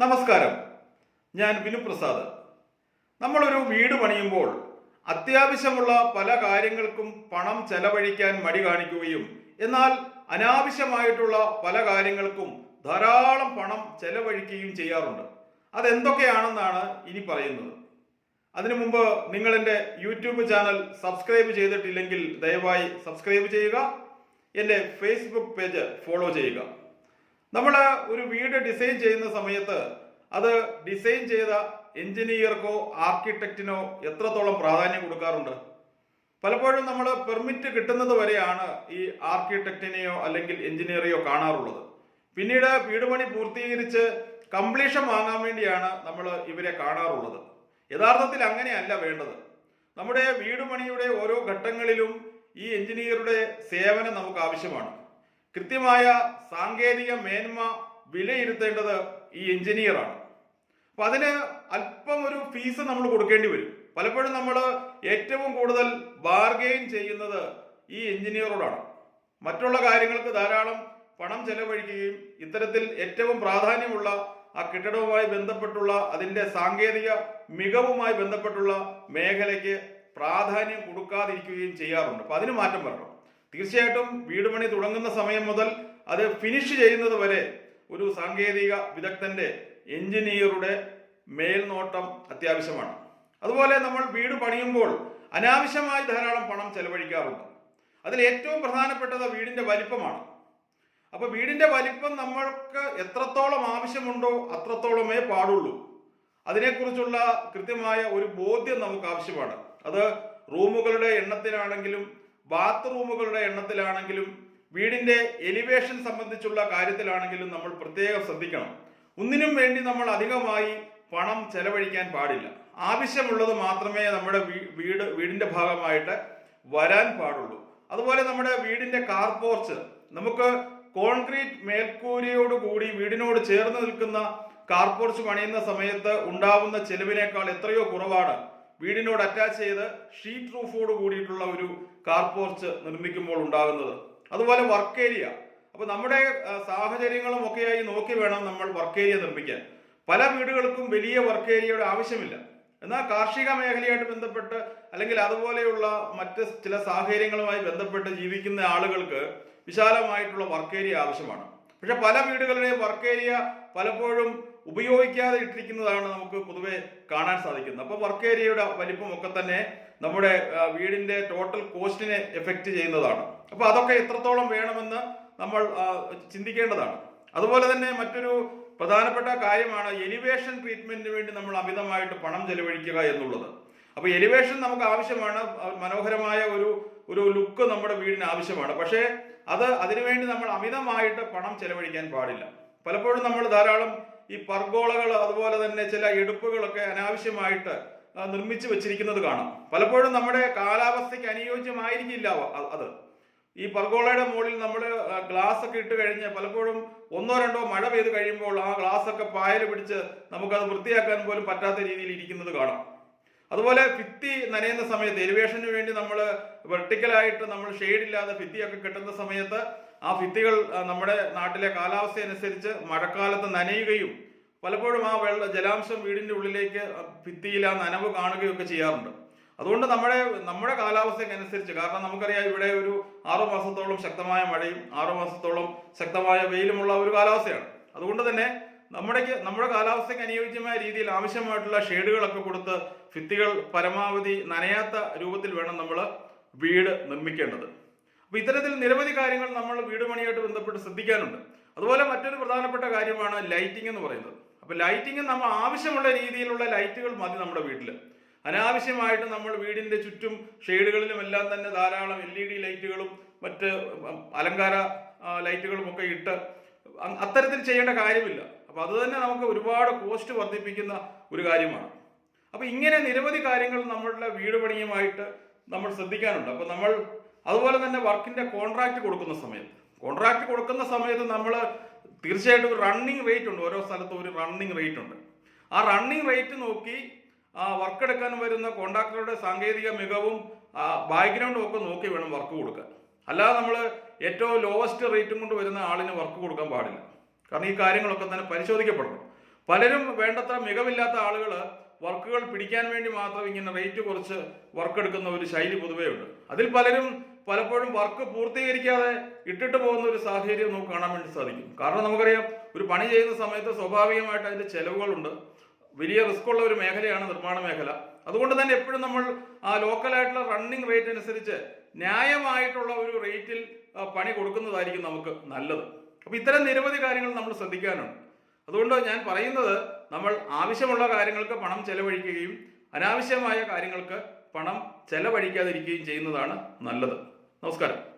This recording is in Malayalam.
നമസ്കാരം. ഞാൻ വിനു പ്രസാദ് നമ്മളൊരു വീട് പണിയുമ്പോൾ അത്യാവശ്യമുള്ള പല കാര്യങ്ങൾക്കും പണം ചെലവഴിക്കാൻ മടി കാണിക്കുകയും എന്നാൽ അനാവശ്യമായിട്ടുള്ള പല കാര്യങ്ങൾക്കും ധാരാളം പണം ചെലവഴിക്കുകയും ചെയ്യാറുണ്ട്. അതെന്തൊക്കെയാണെന്നാണ് ഇനി പറയുന്നത്. അതിനു മുമ്പ് നിങ്ങൾ എന്റെ യൂട്യൂബ് ചാനൽ സബ്സ്ക്രൈബ് ചെയ്തിട്ടില്ലെങ്കിൽ ദയവായി സബ്സ്ക്രൈബ് ചെയ്യുക. എന്റെ ഫേസ്ബുക്ക് പേജ് ഫോളോ ചെയ്യുക. നമ്മൾ ഒരു വീട് ഡിസൈൻ ചെയ്യുന്ന സമയത്ത് അത് ഡിസൈൻ ചെയ്ത എഞ്ചിനീയർക്കോ ആർക്കിടെക്റ്റിനോ എത്രത്തോളം പ്രാധാന്യം കൊടുക്കാറുണ്ട്? പലപ്പോഴും നമ്മൾ പെർമിറ്റ് കിട്ടുന്നത് വരെയാണ് ഈ ആർക്കിടെക്റ്റിനെയോ അല്ലെങ്കിൽ എഞ്ചിനീയറെയോ കാണാറുള്ളത്. പിന്നീട് വീടുപണി പൂർത്തീകരിച്ച് കംപ്ലീഷൻ വാങ്ങാൻ വേണ്ടിയാണ് നമ്മൾ ഇവരെ കാണാറുള്ളത്. യഥാർത്ഥത്തിൽ അങ്ങനെയല്ല വേണ്ടത്. നമ്മുടെ വീടുപണിയുടെ ഓരോ ഘട്ടങ്ങളിലും ഈ എഞ്ചിനീയറുടെ സേവനം നമുക്ക് ആവശ്യമാണ്. കൃത്യമായ സാങ്കേതിക മേന്മ വിലയിരുത്തേണ്ടത് ഈ എഞ്ചിനീയറാണ് അപ്പൊ അതിന് അല്പം ഒരു ഫീസ് നമ്മൾ കൊടുക്കേണ്ടി വരും. പലപ്പോഴും നമ്മൾ ഏറ്റവും കൂടുതൽ ബാർഗെയിൻ ചെയ്യുന്നത് ഈ എഞ്ചിനീയറോടാണ് മറ്റുള്ള കാര്യങ്ങൾക്ക് ധാരാളം പണം ചെലവഴിക്കുകയും ഇത്തരത്തിൽ ഏറ്റവും പ്രാധാന്യമുള്ള ആ കെട്ടിടവുമായി ബന്ധപ്പെട്ടുള്ള അതിന്റെ സാങ്കേതിക മികവുമായി ബന്ധപ്പെട്ടുള്ള മേഖലയ്ക്ക് പ്രാധാന്യം കൊടുക്കാതിരിക്കുകയും ചെയ്യാറുണ്ട്. അപ്പൊ അതിന് മാറ്റം വരണം. തീർച്ചയായിട്ടും വീട് പണി തുടങ്ങുന്ന സമയം മുതൽ അത് ഫിനിഷ് ചെയ്യുന്നത് വരെ ഒരു സാങ്കേതിക വിദഗ്ധന്റെ എഞ്ചിനീയറുടെ മേൽനോട്ടം അത്യാവശ്യമാണ്. അതുപോലെ നമ്മൾ വീട് പണിയുമ്പോൾ അനാവശ്യമായി ധാരാളം പണം ചെലവഴിക്കാറുണ്ട്. അതിൽ ഏറ്റവും പ്രധാനപ്പെട്ടത് വീടിന്റെ വലിപ്പമാണ്. അപ്പോൾ വീടിന്റെ വലിപ്പം നമ്മൾക്ക് എത്രത്തോളം ആവശ്യമുണ്ടോ അത്രത്തോളമേ പാടുള്ളൂ. അതിനെക്കുറിച്ചുള്ള കൃത്യമായ ഒരു ബോധ്യം നമുക്ക് ആവശ്യമാണ്. അത് റൂമുകളുടെ എണ്ണത്തിലാണെങ്കിലും ബാത്റൂമുകളുടെ എണ്ണത്തിലാണെങ്കിലും വീടിന്റെ എലിവേഷൻ സംബന്ധിച്ചുള്ള കാര്യത്തിലാണെങ്കിലും നമ്മൾ പ്രത്യേകം ശ്രദ്ധിക്കണം. ഒന്നിനും വേണ്ടി നമ്മൾ അധികമായി പണം ചെലവഴിക്കാൻ പാടില്ല. ആവശ്യമുള്ളത് മാത്രമേ നമ്മുടെ വീട് വീടിന്റെ ഭാഗമായിട്ട് വരാൻ പാടുള്ളൂ. അതുപോലെ നമ്മുടെ വീടിന്റെ കാർ പോർച്ച് നമുക്ക് കോൺക്രീറ്റ് മേൽക്കൂരയോട് കൂടി വീടിനോട് ചേർന്ന് നിൽക്കുന്ന കാർ പോർച്ച് പണിയുന്ന സമയത്ത് ഉണ്ടാവുന്ന ചെലവിനേക്കാൾ എത്രയോ കുറവാണ്. വീടിനോട് അറ്റാച്ച് ചെയ്ത് ഷീറ്റ് റൂഫോട് കൂടിയിട്ടുള്ള ഒരു കാർ പോർച്ച് നിർമ്മിക്കുമ്പോൾ ഉണ്ടാകുന്നത്. അതുപോലെ വർക്ക് ഏരിയ അപ്പൊ നമ്മുടെ സാഹചര്യങ്ങളും ഒക്കെയായി നോക്കി വേണം നമ്മൾ വർക്ക് ഏരിയ നിർമ്മിക്കാൻ. പല വീടുകൾക്കും വലിയ വർക്ക് ഏരിയയുടെ ആവശ്യമില്ല. എന്നാൽ കാർഷിക മേഖലയായിട്ട് ബന്ധപ്പെട്ട് അല്ലെങ്കിൽ അതുപോലെയുള്ള മറ്റ് ചില സാഹചര്യങ്ങളുമായി ബന്ധപ്പെട്ട് ജീവിക്കുന്ന ആളുകൾക്ക് വിശാലമായിട്ടുള്ള വർക്ക് ഏരിയ ആവശ്യമാണ്. പക്ഷെ പല വീടുകളുടെയും വർക്ക് ഏരിയ പലപ്പോഴും ഉപയോഗിക്കാതെ ഇട്ടിരിക്കുന്നതാണ് നമുക്ക് പൊതുവെ കാണാൻ സാധിക്കുന്നത്. അപ്പോൾ വർക്ക് ഏരിയയുടെ വലിപ്പം ഒക്കെ തന്നെ നമ്മുടെ വീടിന്റെ ടോട്ടൽ കോസ്റ്റിനെ എഫക്റ്റ് ചെയ്യുന്നതാണ്. അപ്പോൾ അതൊക്കെ എത്രത്തോളം വേണമെന്ന് നമ്മൾ ചിന്തിക്കേണ്ടതാണ്. അതുപോലെ തന്നെ മറ്റൊരു പ്രധാനപ്പെട്ട കാര്യമാണ് എലിവേഷൻ ട്രീറ്റ്മെന്റിന് വേണ്ടി നമ്മൾ അമിതമായിട്ട് പണം ചെലവഴിക്കുക എന്നുള്ളത്. അപ്പൊ എലിവേഷൻ നമുക്ക് ആവശ്യമാണ് മനോഹരമായ ഒരു ഒരു ലുക്ക് നമ്മുടെ വീടിന് ആവശ്യമാണ്. പക്ഷേ അത് അതിനുവേണ്ടി നമ്മൾ അമിതമായിട്ട് പണം ചെലവഴിക്കാൻ പാടില്ല. പലപ്പോഴും നമ്മൾ ധാരാളം ഈ പർഗോളകൾ അതുപോലെ തന്നെ ചില ഇടുപ്പുകളൊക്കെ അനാവശ്യമായിട്ട് നിർമ്മിച്ചു വെച്ചിരിക്കുന്നത് കാണാം. പലപ്പോഴും നമ്മുടെ കാലാവസ്ഥയ്ക്ക് അനുയോജ്യമായിരിക്കില്ല അത്. ഈ പർഗോളയുടെ മുകളിൽ നമ്മൾ ഗ്ലാസ് ഒക്കെ ഇട്ട് കഴിഞ്ഞ് പലപ്പോഴും ഒന്നോ രണ്ടോ മഴ പെയ്ത് കഴിയുമ്പോൾ ആ ഗ്ലാസ് ഒക്കെ പായൽ പിടിച്ച് നമുക്കത് വൃത്തിയാക്കാൻ പോലും പറ്റാത്ത രീതിയിൽ ഇരിക്കുന്നത് കാണാം. അതുപോലെ ഭിത്തി നനയുന്ന സമയത്ത് എലിവേഷന് വേണ്ടി നമ്മൾ വെർട്ടിക്കലായിട്ട് നമ്മൾ ഷെയ്ഡ് ഇല്ലാതെ ഭിത്തിയൊക്കെ കെട്ടുന്ന സമയത്ത് ആ ഭിത്തികൾ നമ്മുടെ നാട്ടിലെ കാലാവസ്ഥ അനുസരിച്ച് മഴക്കാലത്ത് നനയുകയും പലപ്പോഴും ആ വെള്ള ജലാംശം വീടിന്റെ ഉള്ളിലേക്ക് ഭിത്തിയിൽ ആ നനവ് കാണുകയൊക്കെ ചെയ്യാറുണ്ട്. അതുകൊണ്ട് നമ്മുടെ നമ്മുടെ കാലാവസ്ഥയ്ക്കനുസരിച്ച് കാരണം നമുക്കറിയാം ഇവിടെ ഒരു ആറു മാസത്തോളം ശക്തമായ മഴയും ആറു മാസത്തോളം ശക്തമായ വെയിലുമുള്ള ഒരു കാലാവസ്ഥയാണ്. അതുകൊണ്ട് തന്നെ നമ്മുടെ നമ്മുടെ കാലാവസ്ഥയ്ക്ക് അനുയോജ്യമായ രീതിയിൽ ആവശ്യമായിട്ടുള്ള ഷെയ്ഡുകളൊക്കെ കൊടുത്ത് ഭിത്തികൾ പരമാവധി നനയാത്ത രൂപത്തിൽ വേണം നമ്മൾ വീട് നിർമ്മിക്കേണ്ടത്. അപ്പൊ ഇത്തരത്തിൽ നിരവധി കാര്യങ്ങൾ നമ്മൾ വീട് പണിയായിട്ട് ബന്ധപ്പെട്ട് ശ്രദ്ധിക്കാനുണ്ട്. അതുപോലെ മറ്റൊരു പ്രധാനപ്പെട്ട കാര്യമാണ് ലൈറ്റിംഗ് എന്ന് പറയുന്നത്. അപ്പൊ ലൈറ്റിംഗ് നമ്മൾ ആവശ്യമുള്ള രീതിയിലുള്ള ലൈറ്റുകൾ മതി നമ്മുടെ വീട്ടിൽ അനാവശ്യമായിട്ട് നമ്മൾ വീടിന്റെ ചുറ്റും ഷെയ്ഡുകളിലും എല്ലാം തന്നെ ധാരാളം എൽ ഇ ഡി ലൈറ്റുകളും മറ്റ് അലങ്കാര ലൈറ്റുകളും ഒക്കെ ഇട്ട് അത്തരത്തിൽ ചെയ്യേണ്ട കാര്യമില്ല. അപ്പൊ അത് തന്നെ നമുക്ക് ഒരുപാട് കോസ്റ്റ് വർദ്ധിപ്പിക്കുന്ന ഒരു കാര്യമാണ്. അപ്പൊ ഇങ്ങനെ നിരവധി കാര്യങ്ങൾ നമ്മളുടെ വീട് പണിയുമായിട്ട് നമ്മൾ ശ്രദ്ധിക്കാനുണ്ട്. അപ്പൊ നമ്മൾ അതുപോലെ തന്നെ വർക്കിന്റെ കോൺട്രാക്ട് കൊടുക്കുന്ന സമയത്ത്. കോൺട്രാക്ട് കൊടുക്കുന്ന സമയത്ത് നമ്മൾ തീർച്ചയായിട്ടും ഒരു റണ്ണിങ് റേറ്റ് ഉണ്ട്. ഓരോ സ്ഥലത്തും ഒരു റണ്ണിങ് റേറ്റ് ഉണ്ട്. ആ റണ്ണിങ് റേറ്റ് നോക്കി ആ വർക്ക് എടുക്കാൻ വരുന്ന കോൺട്രാക്ടറുടെ സാങ്കേതിക മികവും ബാക്ക്ഗ്രൗണ്ടും ഒക്കെ നോക്കി വേണം വർക്ക് കൊടുക്കാൻ. അല്ലാതെ നമ്മൾ ഏറ്റവും ലോവസ്റ്റ് റേറ്റും കൊണ്ട് വരുന്ന ആളിന് വർക്ക് കൊടുക്കാൻ പാടില്ല. കാരണം ഈ കാര്യങ്ങളൊക്കെ തന്നെ പരിശോധിക്കപ്പെടണം പലരും വേണ്ടത്ര മികവില്ലാത്ത ആളുകൾ വർക്കുകൾ പിടിക്കാൻ വേണ്ടി മാത്രം ഇങ്ങനെ റേറ്റ് കുറച്ച് വർക്ക് എടുക്കുന്ന ഒരു ശൈലി പൊതുവേ ഉണ്ട്. അതിൽ പലരും പലപ്പോഴും വർക്ക് പൂർത്തീകരിക്കാതെ ഇട്ടിട്ട് പോകുന്ന ഒരു സാഹചര്യം നമുക്ക് കാണാൻ വേണ്ടി സാധിക്കും. കാരണം നമുക്കറിയാം ഒരു പണി ചെയ്യുന്ന സമയത്ത് സ്വാഭാവികമായിട്ട് അതിന്റെ ചെലവുകളുണ്ട്. വലിയ റിസ്ക് ഉള്ള ഒരു മേഖലയാണ് നിർമ്മാണ മേഖല. അതുകൊണ്ട് തന്നെ എപ്പോഴും നമ്മൾ ആ ലോക്കലായിട്ടുള്ള റണ്ണിങ് റേറ്റ് അനുസരിച്ച് ന്യായമായിട്ടുള്ള ഒരു റേറ്റിൽ പണി കൊടുക്കുന്നതായിരിക്കും നമുക്ക് നല്ലത്. അപ്പൊ ഇത്തരം നിരവധി കാര്യങ്ങൾ നമ്മൾ ശ്രദ്ധിക്കാനുണ്ട്. അതുകൊണ്ട് ഞാൻ പറയുന്നത് നമ്മൾ ആവശ്യമുള്ള കാര്യങ്ങൾക്ക് പണം ചെലവഴിക്കുകയും അനാവശ്യമായ കാര്യങ്ങൾക്ക് പണം ചെലവഴിക്കാതിരിക്കുകയും ചെയ്യുന്നതാണ് നല്ലത്. നമസ്കാരം.